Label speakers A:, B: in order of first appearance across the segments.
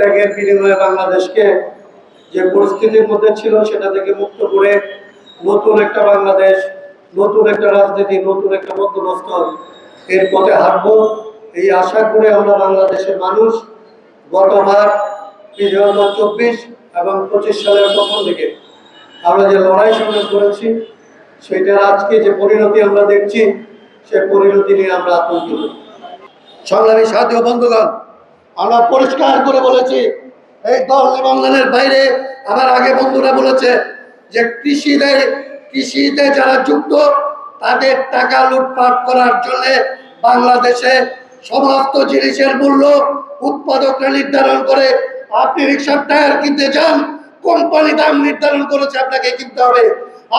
A: ত্যাগের বিনিময়ে বাংলাদেশকে যে পরিস্থিতির মধ্যে ছিল সেটা থেকে মুক্ত করে নতুন একটা বাংলাদেশ, নতুন একটা রাজনীতি, নতুন একটা বন্দোবস্ত এর পথে হাঁটবো। এই আশা করে আমরা বাংলাদেশের মানুষ গতবার দুই হাজার চব্বিশ এবং পঁচিশ সালের প্রথম দিকে আমরা যে লড়াই সংগ্রাম করেছি, সেটার আজকে যে পরিণতি আমরা দেখছি, সে পরিণতি নিয়ে আমরা আতঙ্কিত। সংগ্রামী সাথী বন্ধুগণ আমরা পরিষ্কার করে বলেছি, এই দল নিবন্ধনের বাইরে আমার আগে বন্ধুরা বলেছে যে কৃষিতে কৃষিতে যারা যুক্ত, তাদের টাকা লুটপাট করার জন্য বাংলাদেশে সমস্ত জিনিসের মূল্য উৎপাদকরা নির্ধারণ করে। আপনি রিক্সার টায়ার কিনতে চান কোম্পানি দাম নির্ধারণ করেছে, আপনাকে কিনতে হবে।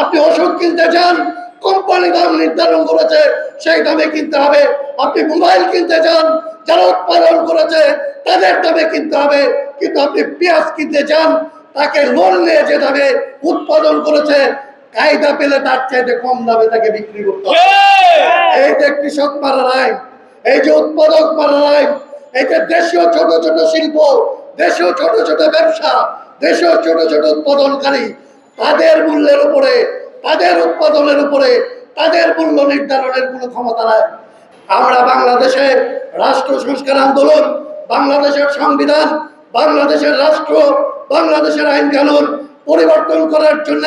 A: আপনি ওষুধ কিনতে যান কোম্পানি দাম নির্ধারণ করেছে সেই দামে কিনতে হবে। আপনি মোবাইল কিনতে চান যারা উৎপাদন করেছে তাদের দামে কিনতে হবে। কিন্তু আপনি পেঁয়াজ কিনতে চান তাকে লোন নিয়ে যে দামে উৎপাদন করেছে কায়দা পেলে তার চাইতে কম দামে তাকে বিক্রি করতে হবে। এই যে কৃষক মারার আইন এই যে উৎপাদক মারার আইন এই যে দেশীয় ছোট ছোট শিল্প দেশীয় ছোট ছোট ব্যবসা দেশীয় ছোট ছোট উৎপাদনকারী তাদের মূল্যের উপরে তাদের উৎপাদনের উপরে তাদের মূল্য নির্ধারণের কোনো ক্ষমতা নাই। আমরা বাংলাদেশে রাষ্ট্র সংস্কার আন্দোলন, বাংলাদেশের সংবিধান, বাংলাদেশের রাষ্ট্র, বাংলাদেশের আইন কানুন পরিবর্তন করার জন্য,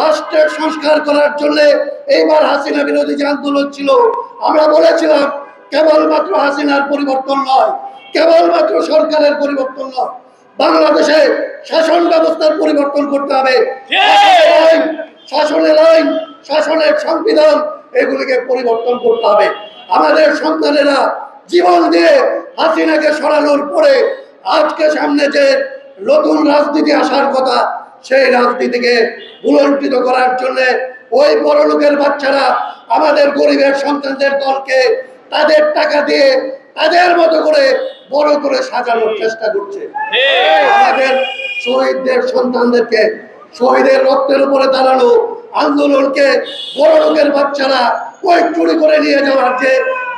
A: রাষ্ট্রের সংস্কার করার জন্য এইবার হাসিনা বিরোধী যে আন্দোলন ছিল, আমরা বলেছিলাম কেবলমাত্র হাসিনার পরিবর্তন নয়, কেবলমাত্র সরকারের পরিবর্তন নয়। বাংলাদেশে শাসন ব্যবস্থার পরিবর্তন করতে হবে। শাসনের আইন শাসনের সংবিধান এগুলিকে পরিবর্তন করতে হবে। আমাদের সন্তানেরা জীবন দিয়ে হাসিনাকে সরানোর পরে আজকে সামনে যে নতুন রাজনীতি আসার কথা সেই রাজনীতিকে ভুলণ্ঠিত করার জন্য ওই বড় লোকের বাচ্চারা আমাদের গরিবের সন্তানদের দলকে তাদের টাকা দিয়ে তাদের মতো করে বড় করে সাজানোর চেষ্টা করছে। আমাদের শহীদদের সন্তানদেরকে, শহীদের রক্তের উপরে দাঁড়ানো আন্দোলনকে বড় লোকের বাচ্চারা ওই চুরি করে নিয়ে যাওয়ার যে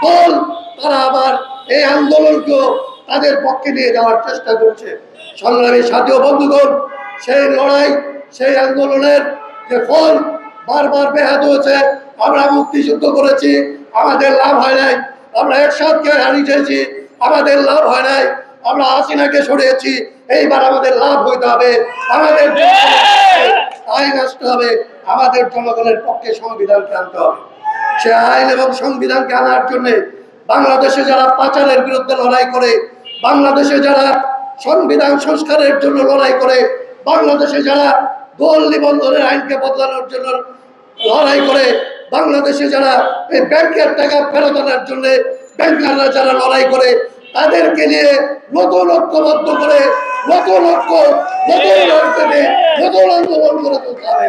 A: দল, তারা আবার এই আন্দোলনকেও তাদের পক্ষে নিয়ে যাওয়ার চেষ্টা করছে। সংগ্রামী সাথী ও বন্ধুগণ, সেই লড়াই, সেই আন্দোলনের যে ফল বারবার বেহাত হয়েছে, আমরা মুক্তিযুদ্ধ করেছি, আমাদের লাভ হয় নাই, আমরা একসাথকে হারিয়েছি আমাদের লাভ হয় নাই আমরা হাসিনাকে সরিয়েছি এইবার আমাদের লাভ হইতে হবে আমাদের আইন আসতে হবে আমাদের জনগণের পক্ষে সংবিধানকে আনতে হবে। সে আইন এবং সংবিধানকে আনার জন্য বাংলাদেশে যারা পাচারের বিরুদ্ধে লড়াই করে বাংলাদেশে যারা সংবিধান সংস্কারের জন্য লড়াই করে বাংলাদেশে যারা গোল নিবন্ধনের আইনকে বদলানোর জন্য লড়াই করে বাংলাদেশে যারা এই ব্যাংকের টাকা ফেরত আনার জন্য ব্যাংকাররা যারা লড়াই করে তাদেরকে নিয়ে নতুন ঐক্যবদ্ধ করে, নতুন ঐক্য, নতুন রাজনীতি, নতুন আন্দোলন করে তুলতে হবে।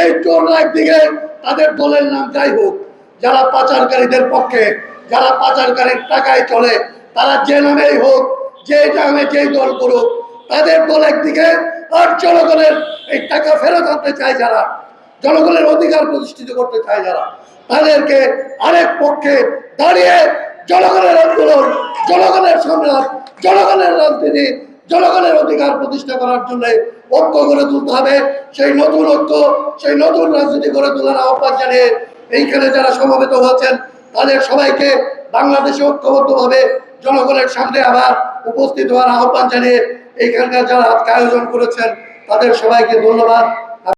A: এই চোর দিকে তাদের দলের নাম যাই হোক, যারা পাচারকারীদের পক্ষে, যারা পাচারকারীর টাকায় চলে, তারা যে নামেই হোক, যে নামে যেই দল করুক, তাদের দল একদিকে আর জনগণের এই টাকা ফেরত আনতে চায় যারা, জনগণের অধিকার প্রতিষ্ঠিত করতে চায় যারা, তাদেরকে আরেক পক্ষে দাঁড়িয়ে জনগণের আন্দোলন, জনগণের সংগ্রাম জনগণের রাজনীতি, জনগণের অধিকার প্রতিষ্ঠা করার জন্য ঐক্য গড়ে তুলতে হবে। সেই নতুন ঐক্য, সেই নতুন রাজনীতি গড়ে তোলার আহ্বান জানিয়ে এইখানে যারা সমবেত হয়েছেন, তাদের সবাইকে বাংলাদেশে ঐক্যবদ্ধভাবে জনগণের সামনে আবার উপস্থিত হওয়ার আহ্বান জানিয়ে এইখানকার যারা আজকে আয়োজন করেছেন, তাদের সবাইকে ধন্যবাদ।